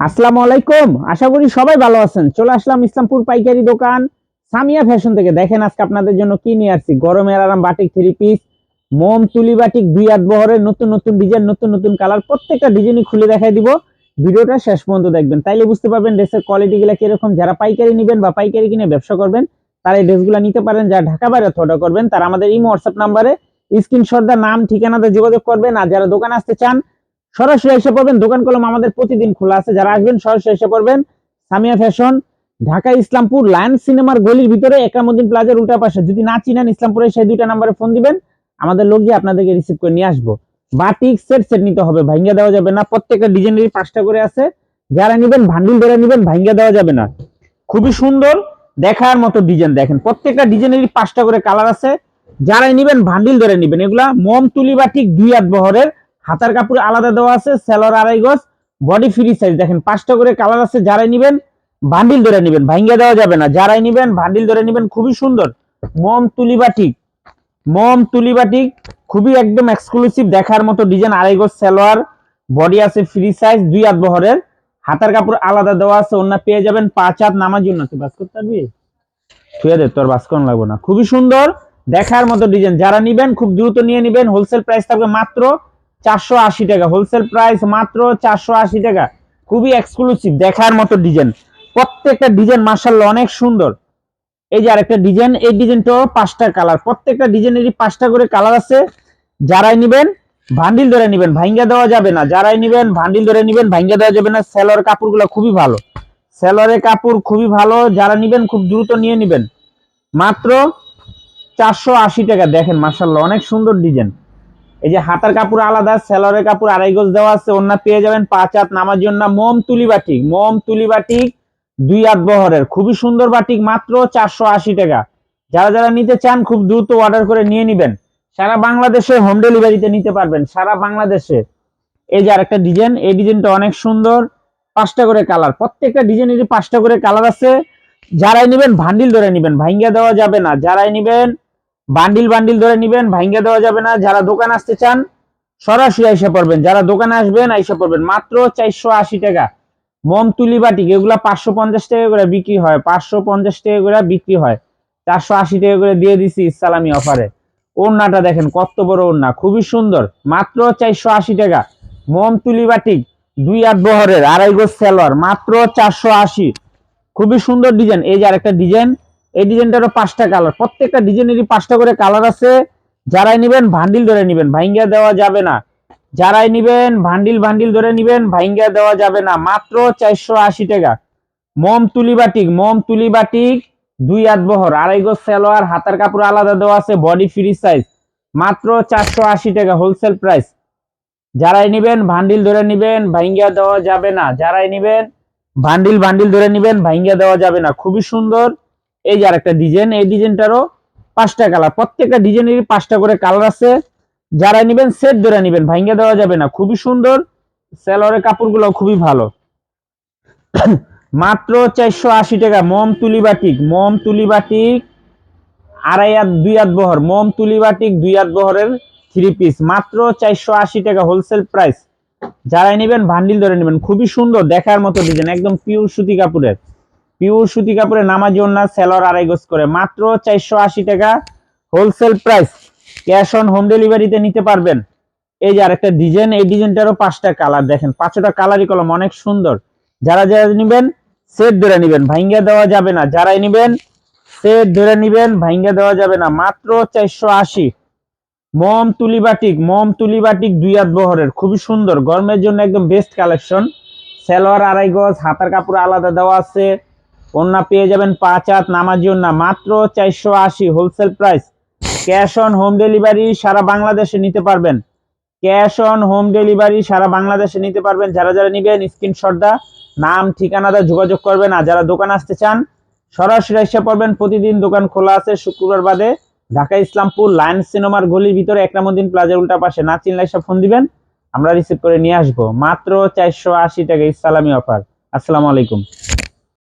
আসসালামু আলাইকুম। আশা করি সবাই ভালো আছেন। চলে আসলাম ইসলামপুর পাইকারি দোকান সামিয়া ফ্যাশন থেকে। দেখেন আজকে আপনাদের জন্য কি নিয়ে আসছি? গরমের আরাম বাটিক থ্রি পিস মোম, তুলি বাটিক, দুই হাত বহরের নতুন নতুন ডিজাইন নতুন নতুন কালার প্রত্যেকটা ডিজাইনই খুলে দেখাই দিব। ভিডিওটা শেষ পর্যন্ত দেখবেন। তাইলে বুঝতে পারবেন ড্রেসের কোয়ালিটি গুলা কীরকম। যারা পাইকারি নেবেন বা পাইকারি কিনে ব্যবসা করবেন, তারা এই ড্রেসগুলো নিতে পারেন। যারা ঢাকা বাইরে অর্ডার করবেন, তারা আমাদের ইমো হোয়াটসঅ্যাপ নাম্বারে স্ক্রিনশট দা নাম, ঠিকানাতে যোগাযোগ করবেন। আর যারা দোকানে আসতে চান সরাসরি এসে পড়বেন, দোকান কলম আমাদের প্রতিদিন খোলা আছে। যারা আসবেন, সরাসরি এসে পড়বেন। সামিয়া ফ্যাশন, ঢাকা ইসলামপুর লায়ন সিনেমার গলির ভিতরে একরামুদ্দিন প্লাজার উল্টা পাশে। যদি না চিনেন ইসলামপুরে, সেই দুইটা নাম্বারে ফোন দিবেন। আমাদের লোক গিয়ে আপনাদেরকে রিসিভ করে নিয়ে আসব। বাটিক সেট সেট নিতে হবে। ভাঙ্গা দেওয়া যাবে না। প্রত্যেকটা ডিজাইনেরই পাঁচটা করে আছে। যারা নেবেন, ভান্ডিল ধরে নেবেন, ভাঙ্গা দেওয়া যাবে না। খুবই সুন্দর দেখার মতো ডিজাইন দেখেন। প্রত্যেকটা ডিজাইনেরই পাঁচটা করে কালার আছে। যারাই নেবেন, ভান্ডিল ধরে নেবেন। এগুলা মোম, তুলি বাটিক দুই হাত বহরের হাতার কাপড় আলাদা দেওয়া আছে সেলর আড়াই গজ বডি ফ্রি সাইজ দেখেন, পাঁচটা করে কালার আছে, যারাই নিবেন বান্ডিল ধরে নিবেন ভাঙ্গা দেওয়া যাবে না। যারাই নিবেন বান্ডিল ধরে নিবেন, খুবই সুন্দর। মম তুলি বাটিক মোম তুলি বাটিক খুবই একদম এক্সক্লুসিভ দেখার মতো ডিজাইন আড়াই গজ সেলোয়ার বডি আছে ফ্রি সাইজ দুই হাত বহরের। হাতার কাপড় আলাদা দেওয়া আছে অন্য পেয়ে যাবেন পাঁচ হাত নামার জন্য। তুই বাস করতে পারবি? ছুঁয়ে দে, তোর বাস করানো লাগবে না। খুবই সুন্দর, দেখার মতো ডিজাইন যারা নিবেন, খুব দ্রুত নিয়ে নিবেন। হোলসেল প্রাইস থাকবে মাত্র চারশো আশি টাকা। হোলসেল প্রাইস মাত্র চারশো আশি টাকা। খুবই এক্সক্লুসিভ দেখার মতো ডিজাইন প্রত্যেকটা ডিজাইন মার্শাল্লাহ অনেক সুন্দর। এই যে আরেকটা ডিজাইন এই ডিজাইনটাও পাঁচটা কালার প্রত্যেকটা ডিজাইনেরই পাঁচটা করে কালার আছে। যারাই নিবেন ভান্ডিল ধরে নিবেন, ভাঙ্গা দেওয়া যাবে না। যারাই নিবেন ভান্ডিল ধরে নিবেন, ভাঙ্গা দেওয়া যাবে না। সেলর কাপড়গুলো খুবই ভালো। সেলরের কাপড় খুবই ভালো। যারা নিবেন, খুব দ্রুত নিয়ে নিবেন। মাত্র চারশো আশি টাকা। দেখেন মার্শাল্লাহ অনেক সুন্দর ডিজাইন এই যে হাতার কাপড় আলাদা, সেলরের কাপড় আড়াই গজ দেওয়া আছে অন্য পেয়ে যাবেন পাঁচ হাত নামার জন্য। মোম তুলি বাটিক, মোম তুলি বাটিক দুই হাত বহরের। খুবই সুন্দর বাটিক, মাত্র চারশো আশি টাকা। যারা যারা নিতে চান, খুব দ্রুত অর্ডার করে নিয়ে নিবেন। সারা বাংলাদেশে হোম ডেলিভারিতে নিতে পারবেন, সারা বাংলাদেশে। এই যে আরেকটা ডিজাইন, এই ডিজাইনটা অনেক সুন্দর। পাঁচটা করে কালার, প্রত্যেকটা ডিজাইনেরই পাঁচটা করে কালার আছে। যারাই নিবেন, ভান্ডিল ধরে নিবেন ভাঙ্গা দেওয়া যাবে না। যারাই নিবেন বান্ডিল বান্ডিল ধরে নিবেন ভাঙ্গা দেওয়া যাবে না। যারা দোকান আসতে চান, সরাসরি এসে পড়বেন। যারা দোকানে আসবেন এসে পড়বেন। মাত্র চারশো আশি টাকা। মম তুলি বাটিক, এগুলা পাঁচশো পঞ্চাশ টাকা করে বিক্রি হয়। পাঁচশো পঞ্চাশ টাকা করে বিক্রি হয়। চারশো আশি টাকা করে দিয়ে দিছি ইসলামী অফারে। ওড়নাটা দেখেন, কত বড় ওড়না। খুবই সুন্দর। মাত্র চারশো আশি টাকা। মম তুলি বাটিক, দুই আট বহরের, আড়াই গোজ সেলোয়ার। মাত্র চারশো আশি। খুবই সুন্দর ডিজাইন। এই যে আরেকটা ডিজাইন এই ডিজাইনটারও পাঁচটা কালার প্রত্যেকটা ডিজাইনেরই পাঁচটা করে কালার আছে। যারাই নিবেন ভান্ডিল ধরে নিবেন ভাইঙ্গা দেওয়া যাবে না। যারাই নিবেন ভান্ডিল ভান্ডিল ধরে নিবেন ভাইঙ্গা দেওয়া যাবে না। মাত্র চারশো আশি টাকা। মম তুলি বাটিক, মম তুলি বাটিক, দুই হাত বহর, আড়াই গজ সেলোয়ার, হাতার কাপড় আলাদা দেওয়া আছে বডি ফ্রি সাইজ মাত্র চারশো আশি টাকা হোলসেল প্রাইস যারাই নিবেন ভান্ডিল ধরে নিবেন ভাইঙ্গা দেওয়া যাবে না। যারাই নিবেন ভান্ডিল ভান্ডিল ধরে নিবেন ভাইঙ্গা দেওয়া যাবে না। খুবই সুন্দর। এই যে আরেকটা ডিজাইন এই ডিজাইনটারও পাঁচটা কালার প্রত্যেকটা ডিজাইনেরই পাঁচটা করে কালার আছে। যারা নিবেন সেট ধরে নিবেন, ভাঙ্গা দেওয়া যাবে না। খুবই সুন্দর। সেলরের কাপড়গুলো খুবই ভালো। মাত্র চারশো আশি টাকা। মম তুলি বাটিক। মম তুলি বাটিক আড়াই হাত, দুই হাত বহর। মম তুলি বাটিক, দুই হাত বহরের থ্রি পিস মাত্র চারশো আশি টাকা হোলসেল প্রাইস যারাই নেবেন ভান্ডিল ধরে নেবেন। খুবই সুন্দর, দেখার মতো ডিজাইন একদম পিওর সুতি কাপড়ের। পিওর সুতি কাপড়ে নামাজি ওনার সেলর আড়াই গোজ করে। মাত্র চারশো আশি টাকা wholesale price. Cash on home ডেলিভারিতে নিতে পারবেন। এই যে আরেকটা ডিজাইন, এই ডিজাইনটারও পাঁচটা কালার দেখেন। পাঁচটা কালারই কলম, অনেক সুন্দর। যারা যারা নিবেন, সেট ধরে নিবেন ভাঙ্গা দেওয়া যাবে না। যারাই নিবেন, সেট ধরে নিবেন ভাঙ্গা দেওয়া যাবে না। মাত্র চারশো আশি। মম তুলি বাটিক, মম তুলি বাটিক দুই হাত বহরের। খুবই সুন্দর। গরমের জন্য একদম বেস্ট কালেকশন সেলোয়ার আড়াই গজ, হাতার কাপড় আলাদা দেওয়া আছে। ওন্না পেয়ে যাবেন পাঁচ হাত নামাজি ওন্না মাত্র চারশো আশি wholesale price cash on home delivery সারা বাংলাদেশে নিতে পারবেন। ক্যাশ অন হোম ডেলিভারি সারা বাংলাদেশে নিতে পারবেন। যারা যারা নিবেন স্ক্রিনশট দা, নাম ঠিকানাটা যোগাযোগ করবেন। আর যারা দোকান আসতে চান, সরাসরি এসে পড়বেন। প্রতিদিন দোকান খোলা আছে শুক্রবার বাদে। ঢাকা ইসলামপুর লায়ন সিনেমার গলির ভিতরে একরামুদ্দিন প্লাজার উল্টা পাশে। না চিনলে এসে ফোন দিবেন, আমরা রিসিভ করে নিয়ে আসব। মাত্র চারশো আশি টাকা ইসলামী অফার আসসালামু আলাইকুম।